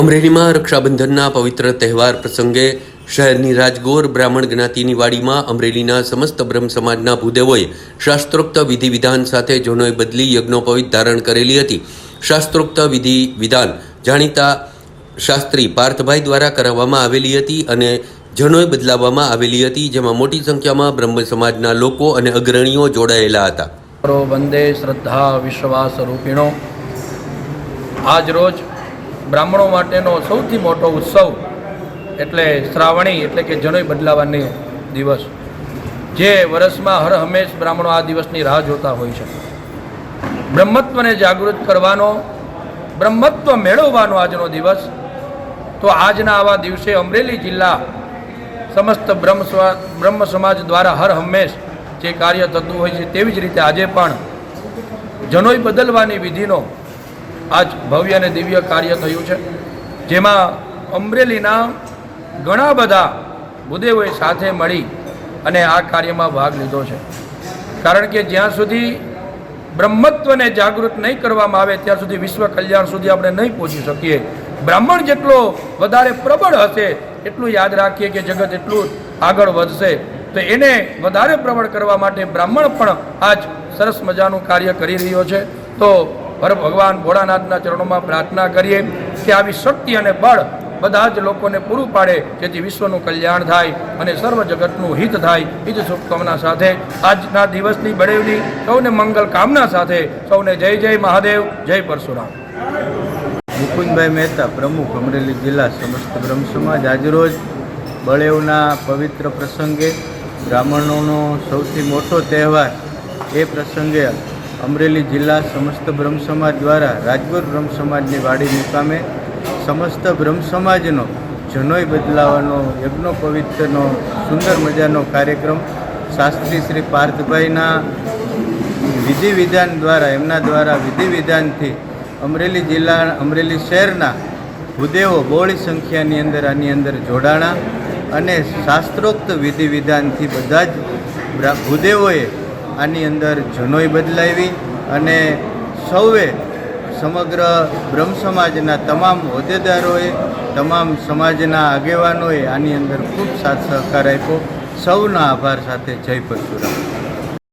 અમરેલીમાં રક્ષાબંધનના પવિત્ર તહેવાર પ્રસંગે શહેરની રાજગોર બ્રાહ્મણ જ્ઞાતિની વાડીમાં અમરેલીના સમસ્ત બ્રહ્મ સમાજના ભૂદેવોએ શાસ્ત્રોક્ત વિધિ વિધાન સાથે જનોઈ બદલી યજ્ઞોપવિત ધારણ કરેલી હતી. શાસ્ત્રોક્ત વિધિ વિધાન જાણીતા શાસ્ત્રી પાર્થભાઈ દ્વારા કરાવવામાં આવેલી હતી અને જનોઈ બદલાવવામાં આવેલી હતી, જેમાં મોટી સંખ્યામાં બ્રહ્મ સમાજના લોકો અને અગ્રણીઓ જોડાયેલા હતા. કરો વંદે શ્રદ્ધા વિશ્વાસ રૂપિણો. આજ રોજ બ્રાહ્મણો માટેનો સૌથી મોટો ઉત્સવ એટલે શ્રાવણી, એટલે કે જનોય બદલાવાની દિવસ, જે વર્ષમાં હર હંમેશ બ્રાહ્મણો આ દિવસની રાહ જોતા હોય છે. બ્રહ્મત્વને જાગૃત કરવાનો, બ્રહ્મત્વ મેળવવાનો આજનો દિવસ, તો આજના આવા દિવસે અમરેલી જિલ્લા સમસ્ત બ્રહ્મ બ્રહ્મ સમાજ દ્વારા હર હંમેશ જે કાર્ય થતું હોય છે તેવી જ રીતે આજે પણ જનોઈ બદલવાની વિધિનો આજ ભવ્ય અને દિવ્ય કાર્ય થયું છે. જેમાં અમરેલીના ઘણા બધા ભૂદેવોએ સાથે મળી અને આ કાર્યમાં ભાગ લીધો છે. કારણ કે જ્યાં સુધી બ્રહ્મત્વને જાગૃત નહીં કરવામાં આવે, ત્યાં સુધી વિશ્વ કલ્યાણ સુધી આપણે નહીં પહોંચી શકીએ. બ્રાહ્મણ જેટલો વધારે પ્રબળ હશે, એટલું યાદ રાખીએ કે જગત એટલું આગળ વધશે. તો એને વધારે પ્રબળ કરવા માટે બ્રાહ્મણ પણ આજ સરસ મજાનું કાર્ય કરી રહ્યો છે. તો ભગવાન ભોળાનાથના ચરણોમાં પ્રાર્થના કરીએ કે આવી શક્તિ અને બળ બધા જ લોકોને પૂરું પાડે, જેથી વિશ્વનું કલ્યાણ થાય અને સર્વ જગતનું હિત થાય. જ શુભકામના સાથે આજના દિવસની બળેવની સૌને મંગલ કામના સાથે. સૌને જય જય મહાદેવ, જય પરશુરામ. મુકુંદભાઈ મહેતા, પ્રમુખ અમરેલી જિલ્લા સમસ્ત બ્રહ્મ સમાજ આજરોજ બળેવના પવિત્ર પ્રસંગે બ્રાહ્મણોનો સૌથી મોટો તહેવાર એ પ્રસંગે અમરેલી જિલ્લા સમસ્ત બ્રહ્મ સમાજ દ્વારા રાજગોર બ્રહ્મ સમાજની વાડી મુકામે સમસ્ત બ્રહ્મ સમાજનો જનોય બદલાવાનો, યજ્ઞો પવિત્રનો, સુંદર મજાનો કાર્યક્રમ શાસ્ત્રી શ્રી પાર્થભાઈના વિધિ વિધાન દ્વારા, એમના દ્વારા વિધિ વિધાનથી અમરેલી જિલ્લા, અમરેલી શહેરના હુદેવો બહોળી સંખ્યાની અંદર આની અંદર જોડાણા અને શાસ્ત્રોક્ત વિધિ વિધાનથી બધા જ ભૂદેવોએ આની અંદર જનોઈ બદલાવી અને સૌએ સમગ્ર બ્રહ્મ સમાજના તમામ હોદ્દેદારોએ, તમામ સમાજના આગેવાનોએ આની અંદર ખૂબ સાથ સહકાર આપ્યો. સૌના આભાર સાથે જય પરશુરામ.